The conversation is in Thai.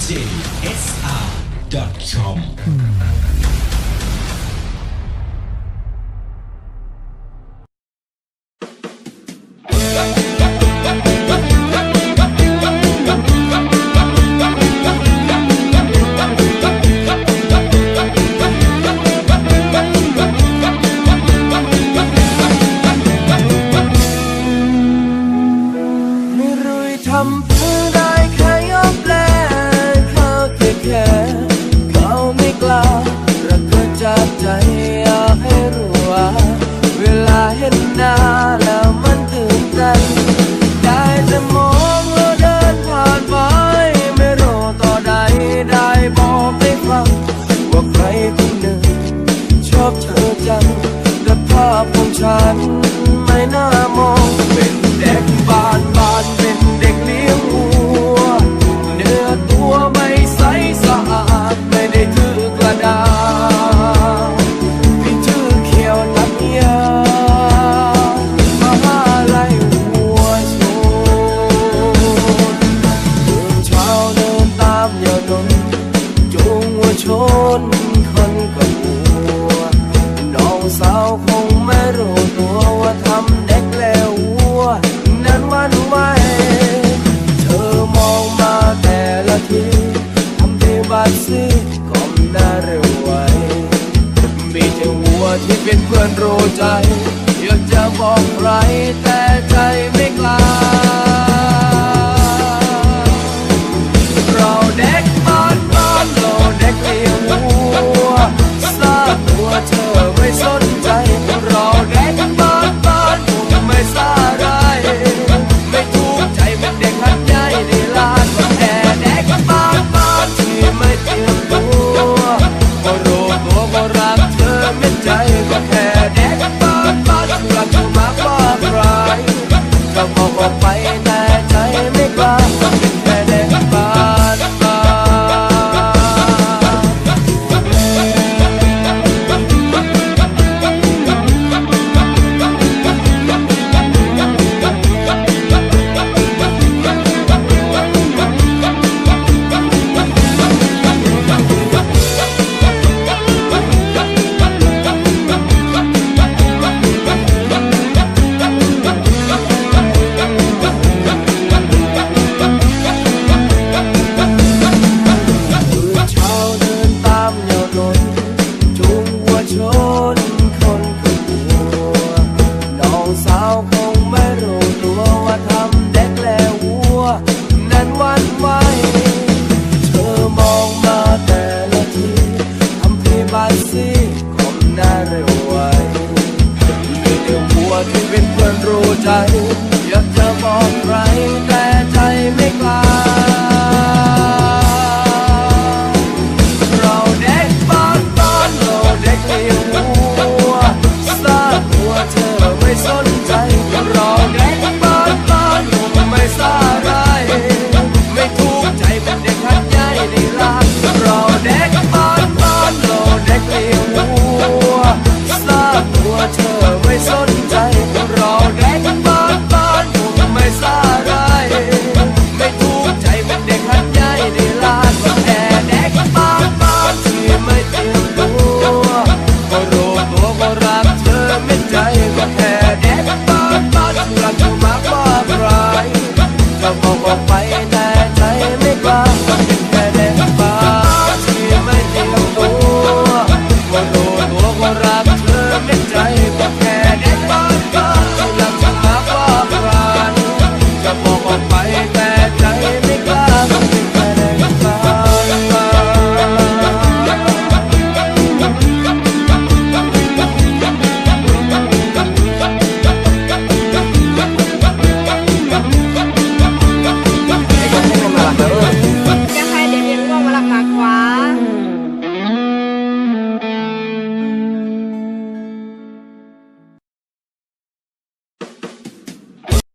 jsa.com. ฉันไม่น่ามองเป็นเด็กบ้านบ้านเป็นเด็กเลี้ยงวัว เนื้อตัวไม่ใสสะอาดไม่ได้ถือกระดาษที่ถือเขียวน้ำยามาหาไล่หัวชนตื่นเช้าเดินตามยาดมจงวัวชน วที่เป็นเพื่อนรู้ใจ อยากจะบอกใครแต่ใจไม่กล้า เราเด็ก papá en าสิของหน้าเร็วไมีแต่หัวที่เป็นเพื่อนรู้ใจ ก็คงออกไปแต่ใจไม่กล้าแค่เด็กฟ้ไม่เตรีตัวก็รู้ตัวว่รักเธอไม่ใจ